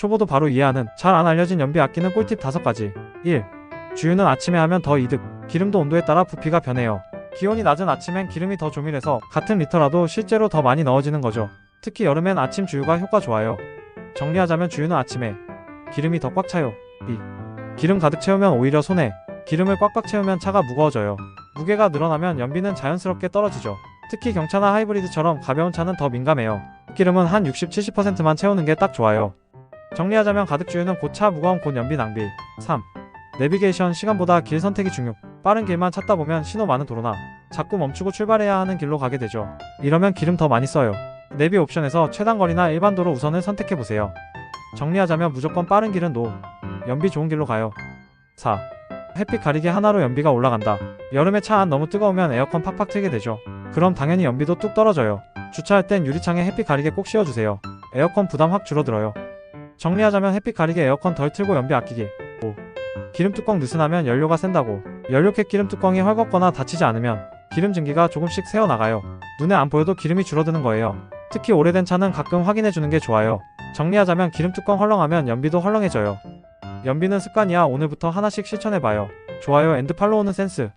초보도 바로 이해하는 잘 안 알려진 연비 아끼는 꿀팁 5가지. 1. 주유는 아침에 하면 더 이득. 기름도 온도에 따라 부피가 변해요. 기온이 낮은 아침엔 기름이 더 조밀해서 같은 리터라도 실제로 더 많이 넣어지는 거죠. 특히 여름엔 아침 주유가 효과 좋아요. 정리하자면 주유는 아침에. 기름이 더 꽉 차요. 2. 기름 가득 채우면 오히려 손해 기름을 꽉꽉 채우면 차가 무거워져요. 무게가 늘어나면 연비는 자연스럽게 떨어지죠. 특히 경차나 하이브리드처럼 가벼운 차는 더 민감해요. 기름은 한 60, 70%만 채우는 게 딱 좋아요 정리하자면 가득 주유는 곧차 무거운 곧 연비 낭비. 3. 내비게이션 시간보다 길 선택이 중요. 빠른 길만 찾다 보면 신호 많은 도로나 자꾸 멈추고 출발해야 하는 길로 가게 되죠. 이러면 기름 더 많이 써요. 내비 옵션에서 최단 거리나 일반 도로 우선을 선택해 보세요. 정리하자면 무조건 빠른 길은 노. 연비 좋은 길로 가요. 4. 햇빛 가리개 하나로 연비가 올라간다. 여름에 차 안 너무 뜨거우면 에어컨 팍팍 틀게 되죠. 그럼 당연히 연비도 뚝 떨어져요. 주차할 땐 유리창에 햇빛 가리개 꼭 씌워주세요. 에어컨 부담 확 줄어들어요 정리하자면 햇빛 가리개 에어컨 덜 틀고 연비 아끼기. 5. 기름 뚜껑 느슨하면 연료가 샌다고. 연료캡 기름 뚜껑이 헐겁거나 닫히지 않으면 기름 증기가 조금씩 새어나가요. 눈에 안 보여도 기름이 줄어드는 거예요. 특히 오래된 차는 가끔 확인해 주는 게 좋아요. 정리하자면 기름 뚜껑 헐렁하면 연비도 헐렁해져요. 연비는 습관이야 오늘부터 하나씩 실천해봐요. 좋아요 앤드 팔로우는 센스